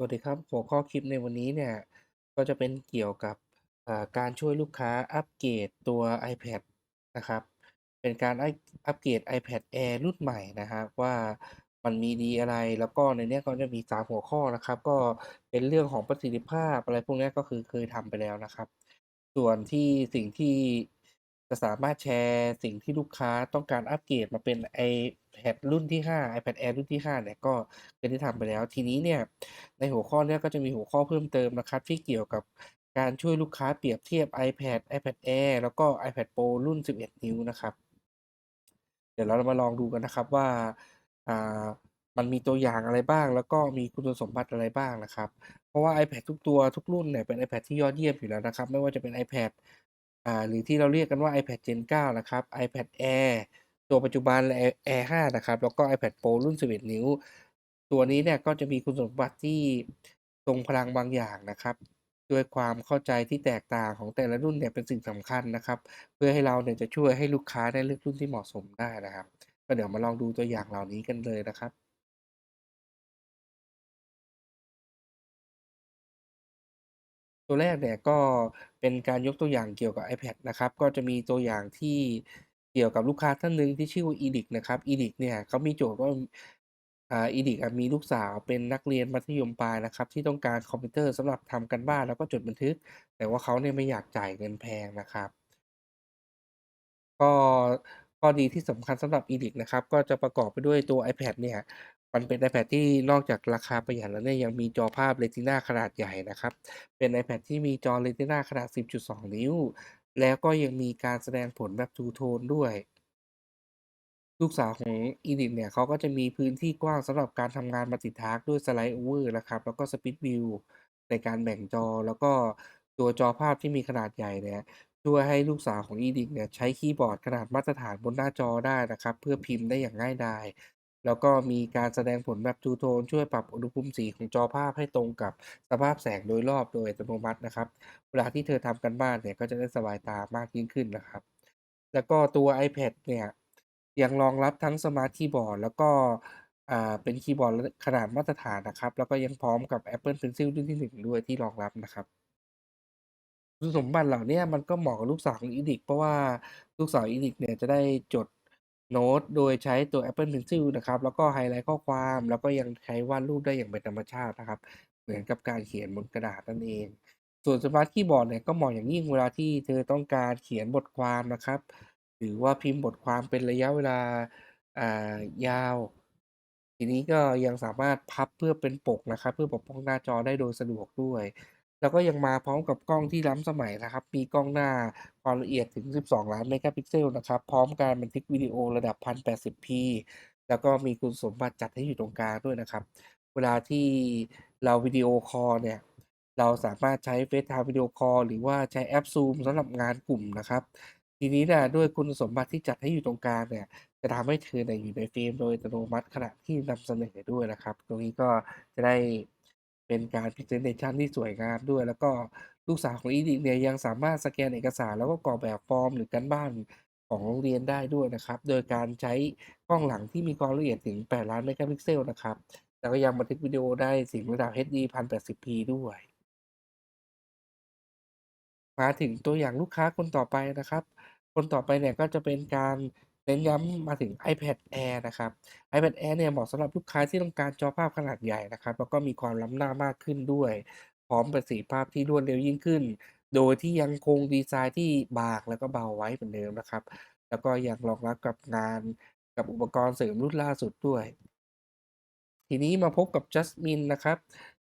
สวัสดีครับ หัวข้อคลิปในวันนี้เนี่ย ก็จะเป็นเกี่ยวกับการช่วยลูกค้าอัปเกรดตัว iPad นะครับ เป็นการอัปเกรด iPad Air รุ่นใหม่นะครับ ว่ามันมีดีอะไรแล้วก็ในนี้ก็จะมี3หัวข้อนะครับ ก็เป็นเรื่องของประสิทธิภาพอะไรพวกนี้ก็คือเคยทำไปแล้วนะครับ ส่วนที่สิ่งที่ จะสามารถแชร์สิ่งที่ลูกค้าต้องการอัปเกรดมาเป็น iPad รุ่นที่ 5 iPad Air รุ่นที่ 5 เนี่ยก็เคยได้ทำไปแล้ว ทีนี้เนี่ยในหัวข้อเนี้ยก็จะมีหัวข้อเพิ่มเติมนะครับ ที่เกี่ยวกับการช่วยลูกค้าเปรียบเทียบ iPad iPad Air แล้วก็ iPad Pro รุ่น 11 นิ้วนะครับ เดี๋ยวเรามาลองดูกันนะครับว่าอ่ามันมีตัวอย่างอะไรบ้าง แล้วก็มีคุณสมบัติอะไรบ้างนะครับ เพราะว่า iPad ทุกตัวทุกรุ่นเนี่ยเป็น iPad ที่ยอดเยี่ยมอยู่แล้วนะครับ ไม่ว่าจะเป็น iPad อ่าหรือที่เราเรียกกันว่า iPad Gen 9 นะครับ iPad Air ตัวปัจจุบัน Air Air 5 นะครับ แล้วก็ iPad Pro รุ่น 11 นิ้ว ตัวนี้เนี่ยก็จะมีคุณสมบัติที่ทรงพลังบางอย่างนะครับ ด้วยความเข้าใจที่แตกต่างของแต่ละรุ่นเนี่ยเป็นสิ่งสำคัญนะครับ เพื่อให้เราเนี่ยจะช่วยให้ลูกค้าได้เลือกรุ่นที่เหมาะสมได้นะครับ ก็เดี๋ยวมาลองดูตัวอย่างเหล่านี้กันเลยนะครับ ตัวแรกเนี่ยก็เป็นการยกตัวอย่างเกี่ยวกับ iPad นะครับ ก็จะมีตัวอย่างที่เกี่ยวกับลูกค้าท่านหนึ่งที่ชื่อว่า Eric นะครับ Eric เนี่ยเขามีโจทย์ว่าอ่า Eric อะมีลูกสาวเป็นนักเรียนมัธยมปลายนะครับ ที่ต้องการคอมพิวเตอร์สำหรับทำการบ้านแล้วก็จดบันทึก แต่ว่าเขาเนี่ยไม่อยากจ่ายเงินแพงนะครับ ก็ข้อดีที่สำคัญสำหรับ Eric นะครับ ก็จะประกอบไปด้วยตัว iPad เนี่ย มันเป็น iPad ที่นอกจากราคาประหยัดแล้วเนี่ยยังมีจอภาพ Retina ขนาดใหญ่นะครับ เป็น iPad ที่มีจอ Retina ขนาด 10.2 นิ้ว แล้วก็ยังมีการแสดงผลแบบ True Tone ด้วยลูกสาวของ Eric เนี่ยเขาก็จะมีพื้นที่กว้างสำหรับการทำงาน Multitask ด้วย Slide Over นะครับแล้วก็ Split View ในการแบ่งจอ แล้วก็ตัวจอภาพที่มีขนาดใหญ่เนี่ยช่วยให้ลูกสาวของ Eric เนี่ยใช้คีย์บอร์ดขนาดมาตรฐานบนหน้าจอได้นะครับ เพื่อพิมพ์ได้อย่างง่ายดาย แล้วก็มีการแสดงผลแบบ True Tone ช่วยปรับอุณหภูมิสีของจอภาพให้ตรงกับสภาพแสงโดยรอบโดยอัตโนมัตินะครับ เวลาที่เธอทำการบ้านเนี่ยก็จะได้สบายตามากยิ่งขึ้นนะครับ แล้วก็ตัว iPad เนี่ยยังรองรับทั้งสมาร์ตคีย์บอร์ดแล้วก็อ่าเป็นคีย์บอร์ดขนาดมาตรฐานนะครับ แล้วก็ยังพร้อมกับ Apple Pencil รุ่นที่ 1 ด้วยที่รองรับนะครับคุณสมบัติเหล่านี้มันก็เหมาะกับลูกสาวของ Eric เพราะว่าลูกสาว Eric เนี่ยจะได้จด โน้ตโดยใช้ตัว Apple Pencil นะครับแล้วก็ไฮไลต์ข้อความแล้วก็ยังใช้วาดรูปได้อย่างเป็นธรรมชาตินะครับ เหมือนกับการเขียนบนกระดาษนั่นเอง ส่วนสมาร์ตคีย์บอร์ดเนี่ยก็เหมาะอย่างยิ่งเวลาที่เธอต้องการเขียนบทความนะครับ หรือว่าพิมพ์บทความเป็นระยะเวลาอ่ายาว ทีนี้ก็ยังสามารถพับเพื่อเป็นปกนะครับ เพื่อปกป้องหน้าจอได้โดยสะดวกด้วย แล้วก็ยังมาพร้อมกับกล้องที่ล้ำสมัยนะครับ มีกล้องหน้าความละเอียดถึง 12,000,000เมกะพิกเซลนะครับ พร้อมการบันทึกวิดีโอระดับ 1080p แล้วก็มีคุณสมบัติจัดให้อยู่ตรงกลางด้วยนะครับ เวลาที่เราวิดีโอคอลเนี่ย เราสามารถใช้ FaceTime วิดีโอคอลหรือว่าใช้แอป Zoom สำหรับงานกลุ่มนะครับ ทีนี้นี่ยด้วยคุณสมบัติที่จัดให้อยู่ตรงกลางเนี่ย จะทำให้เธอเนี่ยอยู่ในเฟรมโดยอัตโนมัติขณะที่นำเสนอด้วยนะครับ ตรงนี้ก็จะได้ เป็นการพรีเซนเทชันที่สวยงามด้วย แล้วก็ลูกสาวของ Eric เนี่ยยังสามารถสแกนเอกสารแล้วก็กรอกแบบฟอร์มหรือการบ้านของโรงเรียนได้ด้วยนะครับ โดยการใช้กล้องหลังที่มีความละเอียดถึง8,000,000เมกะพิกเซลนะครับ แล้วก็ยังบันทึกวิดีโอได้ถึงระดับ HD 1080p ด้วย มาถึงตัวอย่างลูกค้าคนต่อไปนะครับ คนต่อไปเนี่ยก็จะเป็นการ เน้นย้ำมาถึง iPad Air นะครับ iPad Air เนี่ยเหมาะสำหรับลูกค้าที่ต้องการจอภาพขนาดใหญ่นะครับ แล้วก็มีความล้ำหน้ามากขึ้นด้วย พร้อมประสิทธิภาพที่รวดเร็วยิ่งขึ้น โดยที่ยังคงดีไซน์ที่บางแล้วก็เบาไว้เหมือนเดิมนะครับ แล้วก็ยังรองรับกับงานกับอุปกรณ์เสริมรุ่นล่าสุดด้วย ทีนี้มาพบกับ Jasmine นะครับ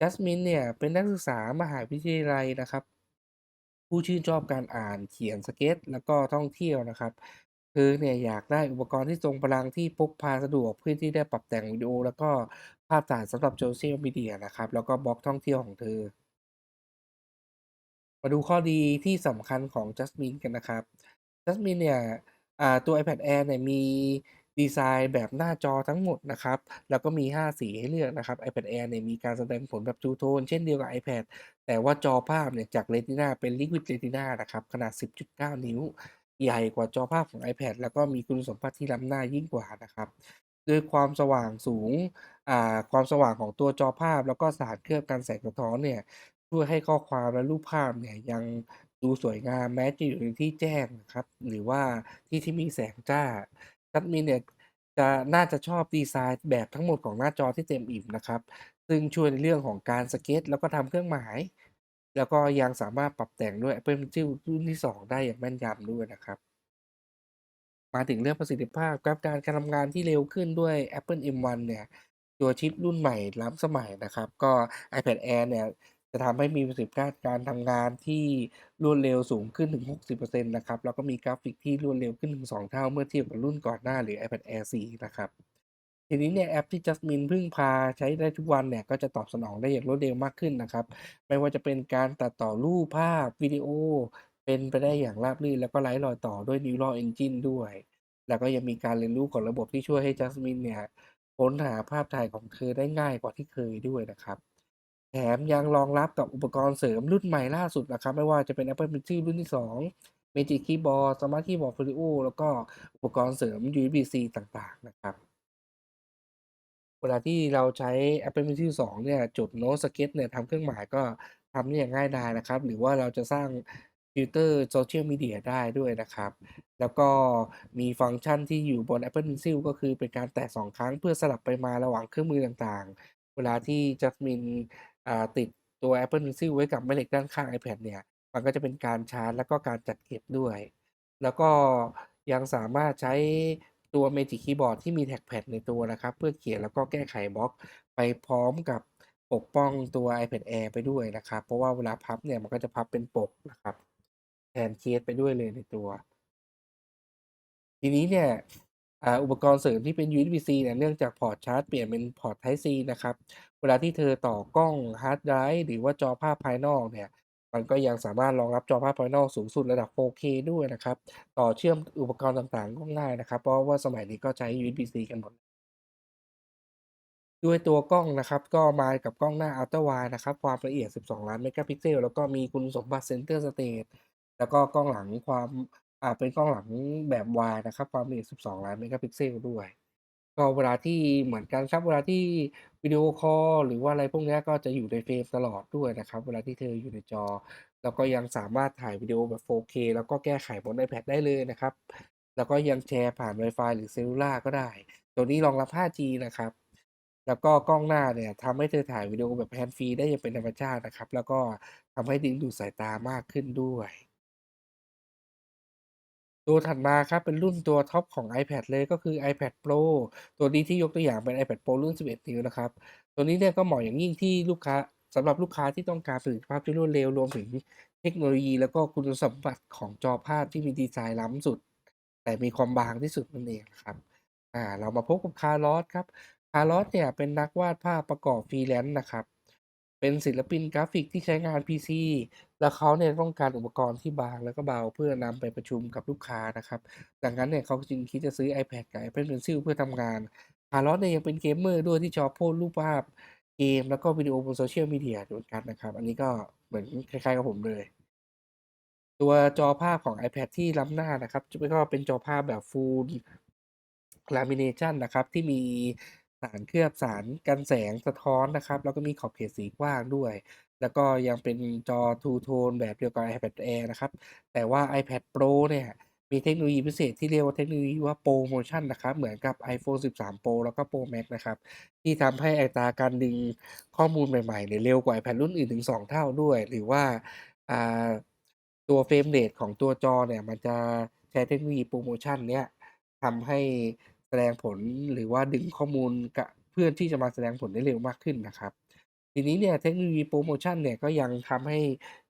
Jasmine เนี่ยเป็นนักศึกษามหาวิทยาลัยนะครับ ผู้ชื่นชอบการอ่านเขียนสเก็ต แล้วก็ท่องเที่ยวนะครับ เธอเนี่ยอยากได้อุปกรณ์ที่ทรงพลังที่พกพาสะดวก เพื่อที่ได้ปรับแต่งวิดีโอ แล้วก็ภาพถ่ายสำหรับ Social Media นะครับ แล้วก็บล็อกท่องเที่ยวของเธอ มาดูข้อดีที่สำคัญของ Jasmine กันนะครับ Jasmine เนี่ยอ่าตัว iPad Air เนี่ยมีดีไซน์แบบหน้าจอทั้งหมดนะครับ แล้วก็มี 5 สีให้เลือกนะครับ iPad Air เนี่ยมีการแสดงผลแบบ True Tone เช่นเดียวกับ iPad แต่ว่าจอภาพเนี่ยจาก Retina เป็น Liquid Retina นะครับ ขนาด 10.9 นิ้ว ใหญ่กว่าจอภาพของ iPad แล้วก็มีคุณสมบัติที่ล้ำหน้ายิ่งกว่านะครับด้วยความสว่างสูงอ่าความสว่างของตัวจอภาพ แล้วก็สารเคลือบกันแสงสะท้อนเนี่ยช่วยให้ข้อความและรูปภาพเนี่ยยังดูสวยงามแม้จะอยู่ในที่แจ้งนะครับ หรือว่าที่ที่มีแสงจ้าแอดมินเนี่ยจะน่าจะชอบดีไซน์แบบทั้งหมดของหน้าจอที่เต็มอิ่มนะครับ ซึ่งช่วยในเรื่องของการสเก็ต แล้วก็ทำเครื่องหมาย แล้วก็ยังสามารถปรับแต่งด้วย Apple Pencil รุ่นที่ 2 ได้อย่างแม่นยำด้วยนะครับ มาถึงเรื่องประสิทธิภาพครับการการทำงานที่เร็วขึ้นด้วย Apple M1 เนี่ยตัวชิปรุ่นใหม่ล้ำสมัยนะครับ ก็ iPad Air เนี่ยจะทำให้มีประสิทธิภาพการทำงานที่รวดเร็วสูงขึ้นถึง 60%นะครับ แล้วก็มีกราฟิกที่รวดเร็วขึ้นถึง 2 เท่าเมื่อเทียบกับรุ่นก่อนหน้าหรือ iPad Air 4 นะครับ ทีนี้เนี่ยแอปที่ Jasmine พึ่งพาใช้ได้ทุกวันเนี่ย ก็จะตอบสนองได้อย่างรวดเร็วมากขึ้นนะครับ ไม่ว่าจะเป็นการตัดต่อรูปภาพวิดีโอ เป็นไปได้อย่างราบรื่น แล้วก็ไร้รอยต่อด้วย Neural Engine ด้วย แล้วก็ยังมีการเรียนรู้ของระบบที่ช่วยให้ Jasmine เนี่ยค้นหาภาพถ่ายของเธอได้ง่ายกว่าที่เคยด้วยนะครับ แถมยังรองรับกับอุปกรณ์เสริมรุ่นใหม่ล่าสุดนะครับ ไม่ว่าจะเป็น Apple Pencil รุ่นที่ 2 Magic Keyboard Smart Keyboard Folio แล้วก็อุปกรณ์เสริม USB-C ต่างๆนะครับ วลาที่เราใช้ Apple Pencil 2 เนี่ยจดโน้ตสเก็ตเนี่ยทำเครื่องหมายก็ทำได้อย่างง่ายดายนะครับ หรือว่าเราจะสร้างฟิลเตอร์ Social Media ได้ด้วยนะครับ แล้วก็มีฟังก์ชันที่อยู่บน Apple Pencil ก็คือเป็นการแตะ 2 ครั้งเพื่อสลับไปมาระหว่างเครื่องมือต่างๆ เวลาที่ Jasmine อ่าติดตัว Apple Pencil ไว้กับแม่เหล็กด้านข้าง iPad เนี่ย มันก็จะเป็นการชาร์จ แล้วก็การจัดเก็บด้วย แล้วก็ยังสามารถใช้ ตัว Magic Keyboard ที่มีแท็กแพดในตัวนะครับ เพื่อเขียนแล้วก็แก้ไขบล็อก ไปพร้อมกับปกป้องตัว iPad Air ไปด้วยนะครับ เพราะว่าเวลาพับเนี่ยมันก็จะพับเป็นปกนะครับ แทนเคสไปด้วยเลยในตัว ทีนี้เนี่ยอุปกรณ์เสริมที่เป็น USB-C เนี่ยเนื่องจากพอร์ตชาร์จเปลี่ยนเป็นพอร์ต Type C นะครับ เวลาที่เธอต่อกล้องฮาร์ดไดรฟ์หรือว่าจอภาพภายนอกเนี่ย มันก็ยังสามารถรองรับจอภาพภายนอกสูงสุดระดับ 4K ด้วยนะครับ ต่อเชื่อมอุปกรณ์ต่างๆก็ง่ายนะครับ เพราะว่าสมัยนี้ก็ใช้ USB-C กันหมดด้วยตัวกล้องนะครับ ก็มากับกล้องหน้า Ultra Wide นะครับ ความละเอียด 12 ล้านเมกะพิกเซลแล้วก็มีคุณสมบัติ Center Stage แล้วก็กล้องหลังความอ่าเป็นกล้องหลังแบบ Wide นะครับ ความละเอียด 12 ล้านเมกะพิกเซลด้วย ก็เวลาที่ เหมือนกันครับ เวลาที่วิดีโอคอล หรือว่าอะไรพวกเนี้ย ก็จะอยู่ในเฟรมตลอดด้วยนะครับ เวลาที่เธออยู่ในจอ แล้วก็ยังสามารถถ่ายวิดีโอแบบ 4K แล้วก็แก้ไขบน iPad ได้เลยนะครับ แล้วก็ยังแชร์ผ่านไวฟายหรือเซลลูล่าก็ได้ ตัวนี้รองรับ 5G นะครับ แล้วก็กล้องหน้าเนี่ยทำให้เธอถ่ายวิดีโอแบบ Hands Free ได้อย่างเป็นธรรมชาตินะครับ แล้วก็ทำให้ดึงดูดสายตามากขึ้นด้วย ตัวถัดมาครับเป็นรุ่นตัวท็อปของ iPad เลยก็คือ iPad Pro ตัวนี้ที่ยกตัวอย่างเป็น iPad Pro รุ่น 11 นิ้วนะครับ ตัวนี้เนี่ยก็เหมาะอย่างยิ่งที่ลูกค้าสำหรับลูกค้าที่ต้องการประสิทธิภาพที่รวดเร็วรวมถึงเทคโนโลยี แล้วก็คุณสมบัติของจอภาพที่มีดีไซน์ล้ำสุด แต่มีความบางที่สุดนั่นเองนะครับอ่าเรามาพบกับ Carlos ครับ Carlos เนี่ยเป็นนักวาดภาพประกอบ Freelance นะครับ เป็นศิลปินกราฟิกที่ใช้งาน PC แล้วเขาเนี่ยต้องการอุปกรณ์ที่บางแล้วก็เบาเพื่อนำไปประชุมกับลูกค้านะครับ ดังนั้นเนี่ยเขาจึงคิดจะซื้อ iPad กับ Apple Pencil เพื่อทำงาน Carlos เนี่ยยังเป็นเกมเมอร์ด้วยที่ชอบโพสรูปภาพเกม แล้วก็วิดีโอบน Social Media เหมือนกันนะครับ อันนี้ก็เหมือนคล้ายๆกับผมเลย ตัวจอภาพของ iPad ที่ล้ำหน้านะครับจะก็เป็นจอภาพแบบ Full Lamination นะครับที่มี สารเคลือบสารกันแสงสะท้อนนะครับ แล้วก็มีขอบเขตสีกว้างด้วย แล้วก็ยังเป็นจอ True Tone แบบเดียวกับ iPad Air นะครับ แต่ว่า iPad Pro เนี่ยมีเทคโนโลยีพิเศษที่เรียกว่าเทคโนโลยีว่า Pro Motion นะครับ เหมือนกับ iPhone 13 Pro แล้วก็ Pro Max นะครับ ที่ทำให้อัตราการดึงข้อมูลใหม่ๆเนี่ยเร็วกว่า iPad รุ่นอื่นถึง 2 เท่าด้วย หรือว่าอ่าตัว Frame Rate ของตัวจอเนี่ยมันจะใช้เทคโนโลยี Pro Motion เนี้ยทำให้ แสดงผลหรือว่าดึงข้อมูลกะเพื่อนที่จะมาแสดงผลได้เร็วมากขึ้นนะครับ ทีนี้เนี่ยเทคโนโลยี Pro Motion เนี่ยก็ยังทำให้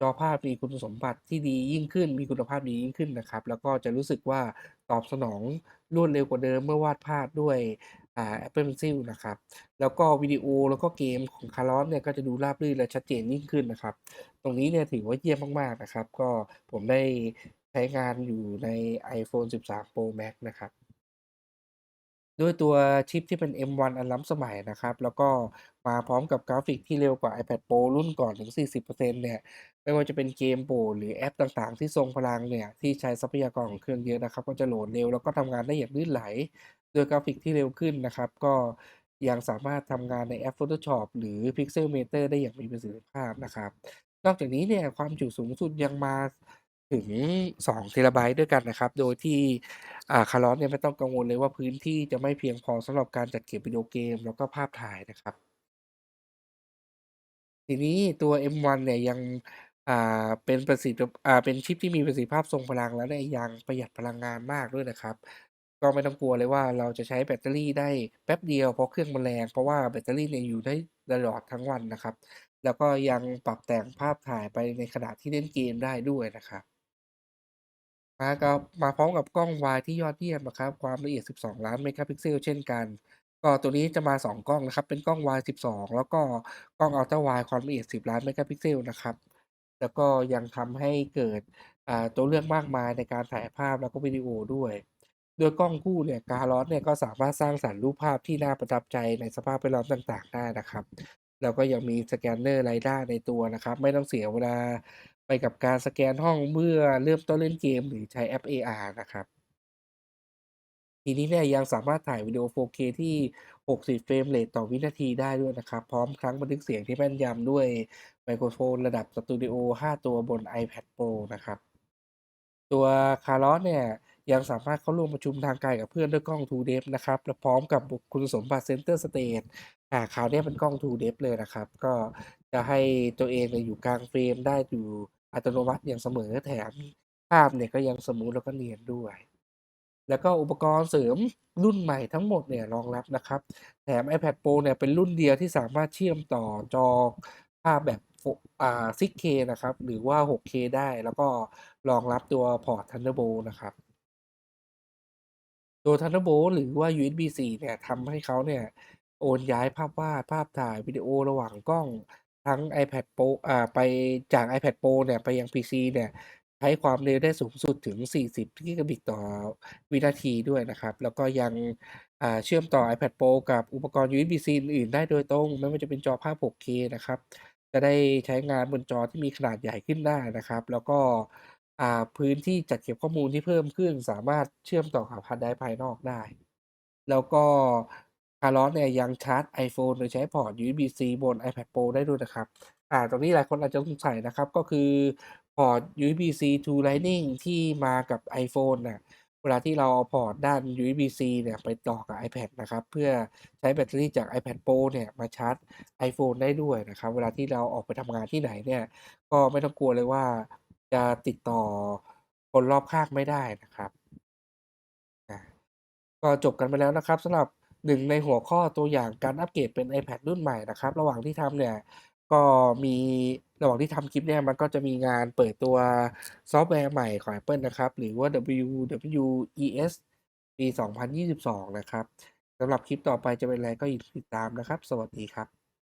จอภาพมีคุณสมบัติที่ดียิ่งขึ้น มีคุณภาพดียิ่งขึ้นนะครับ แล้วก็จะรู้สึกว่าตอบสนองรวดเร็วกว่าเดิมเมื่อวาดภาพด้วยอ่า Apple Pencil นะครับ แล้วก็วิดีโอแล้วก็เกมของ Carlos เนี่ยก็จะดูราบรื่นและชัดเจนยิ่งขึ้นนะครับ ตรงนี้เนี่ยถือว่าเยี่ยมมากๆนะครับ ก็ผมได้ใช้งานอยู่ใน iPhone 13 Pro Max นะครับ ด้วยตัวชิปที่เป็น M1 อันล้ำสมัยนะครับ แล้วก็มาพร้อมกับกราฟิกที่เร็วกว่า iPad Pro รุ่นก่อนถึง 40%เนี่ยไม่ว่าจะเป็นเกมโปรหรือแอปต่างๆ ที่ทรงพลังเนี่ยที่ใช้ทรัพยากรของเครื่องเยอะนะครับ ก็จะโหลดเร็วแล้วก็ทำงานได้อย่างลื่นไหล โดยกราฟิกที่เร็วขึ้นนะครับ ก็ยังสามารถทำงานในแอป Photoshop หรือ Pixelmator ได้อย่างมีประสิทธิภาพนะครับ นอกจากนี้เนี่ยความจุสูงสุดยังมา ถึง2เทราไบต์ด้วยกันนะครับ โดยที่อ่า Carlos เนี่ยไม่ต้องกังวลเลยว่าพื้นที่จะไม่เพียงพอสำหรับการจัดเก็บวิดีโอเกม แล้วก็ภาพถ่ายนะครับ ทีนี้ตัว M1 เนี่ยยังเป็นประสิทธิอ่าเป็นชิปที่มีประสิทธิภาพทรงพลังและได้ยังประหยัดพลังงานมากด้วยนะครับ ก็ไม่ต้องกลัวเลยว่าเราจะใช้แบตเตอรี่ได้แป๊บเดียวเพราะเครื่องมันแรง เพราะว่าแบตเตอรี่เนี่ยอยู่ได้ตลอดทั้งวันนะครับ แล้วก็ยังปรับแต่งภาพถ่ายไปในขณะที่เล่นเกมได้ด้วยนะครับ มากับมาพร้อมกับกล้อง Wide ที่ยอดเยี่ยมนะครับความละเอียด 12 ล้านเมกะพิกเซลเช่นกัน ก็ตัวนี้จะมา 2 กล้องนะครับ เป็นกล้อง Wide 12 แล้วก็กล้อง Ultra Wide ความละเอียด 10 ล้านเมกะพิกเซลนะครับ แล้วก็ยังทำให้เกิดตัวเลือกมากมายในการถ่ายภาพแล้วก็วิดีโอด้วย โดยกล้องคู่เนี่ย Carlos เนี่ยก็สามารถสร้างสรรค์รูปภาพที่น่าประทับใจในสภาพแวดล้อมต่าง ๆ ได้นะครับแล้วก็ยังมีสแกนเนอร์ Lidar ในตัวนะครับ ไม่ต้องเสียเวลา ไปกับการสแกนห้องเมื่อเริ่มต้นเล่นเกมหรือใช้แอป AR นะครับ ทีนี้เนี่ยยังสามารถถ่ายวิดีโอ 4K ที่ 60 เฟรมเรตต่อวินาทีได้ด้วยนะครับ พร้อมครั้งบันทึกเสียงที่แม่นยำด้วยไมโครโฟนระดับสตูดิโอ 5 ตัวบน iPad Pro นะครับ ตัว Carlos เนี่ยยังสามารถเข้าร่วมประชุมทางไกลกับเพื่อนด้วยกล้อง True Depth นะครับ และพร้อมกับคุณสมบัติ Center Stage อ่าคราวเนี้ยเป็นกล้อง True Depth เลยนะครับ ก็จะให้ตัวเองอยู่กลางเฟรมได้อยู่ อัตโนมัติอย่างเสมอแถมภาพเนี่ยก็ยังสมูทแล้วก็เนียนด้วย แล้วก็อุปกรณ์เสริมรุ่นใหม่ทั้งหมดเนี่ยรองรับนะครับ แถม iPad Pro เนี่ยเป็นรุ่นเดียวที่สามารถเชื่อมต่อจอภาพแบบโฟอ่า 6K นะครับ หรือว่า 6K ได้แล้วก็รองรับตัวพอร์ต Thunderbolt นะครับ ตัว Thunderbolt หรือว่า USB-C เนี่ยทำให้เขาเนี่ยโอนย้ายภาพวาดภาพถ่ายวิดีโอระหว่างกล้อง ทั้ง iPad Pro อ่า ไปจาก iPad Pro เนี่ยไปยัง PC เนี่ย ใช้ความเร็วได้สูงสุดถึง 40 Gigabit ต่อวินาทีด้วยนะครับ แล้วก็ยัง อ่า เชื่อมต่อ iPad Pro กับอุปกรณ์ USB-C อื่นๆ ได้โดยตรง ไม่ว่าจะเป็นจอภาพ 6K นะครับ จะได้ใช้งานบนจอที่มีขนาดใหญ่ขึ้นได้นะครับ แล้วก็ อ่า พื้นที่จัดเก็บข้อมูลที่เพิ่มขึ้น สามารถเชื่อมต่อกับฮาร์ดไดรฟ์ภายนอกได้ แล้วก็ Carlos เนี่ยยังชาร์จ iPhone โดยใช้พอร์ต USB-C บน iPad Pro ได้ด้วยนะครับ อ่า ตรงนี้หลายคนอาจจะสงสัยนะครับ ก็คือพอร์ต USB-C to Lightning ที่มากับ iPhone น่ะเวลาที่เราเอาพอร์ตด้าน USB-C เนี่ยไปต่อกับ iPad นะครับ เพื่อใช้แบตเตอรี่จาก iPad Pro เนี่ยมาชาร์จ iPhone ได้ด้วยนะครับ เวลาที่เราออกไปทำงานที่ไหนเนี่ย ก็ไม่ต้องกลัวเลยว่าจะติดต่อคนรอบข้างไม่ได้นะครับอาก็จบกันไปแล้วนะครับสำหรับ หนึ่งในหัวข้อตัวอย่างการอัปเกรดเป็น iPad รุ่นใหม่นะครับ ระหว่างที่ทำเนี่ยก็มีระหว่างที่ทำคลิปเนี่ยมันก็จะมีงานเปิดตัวซอฟต์แวร์ใหม่ของ Apple นะครับ หรือว่า WWES ปี 2022 นะครับสำหรับคลิปต่อไปจะเป็นอะไรก็อย่าลืมติดตามนะครับ สวัสดีครับ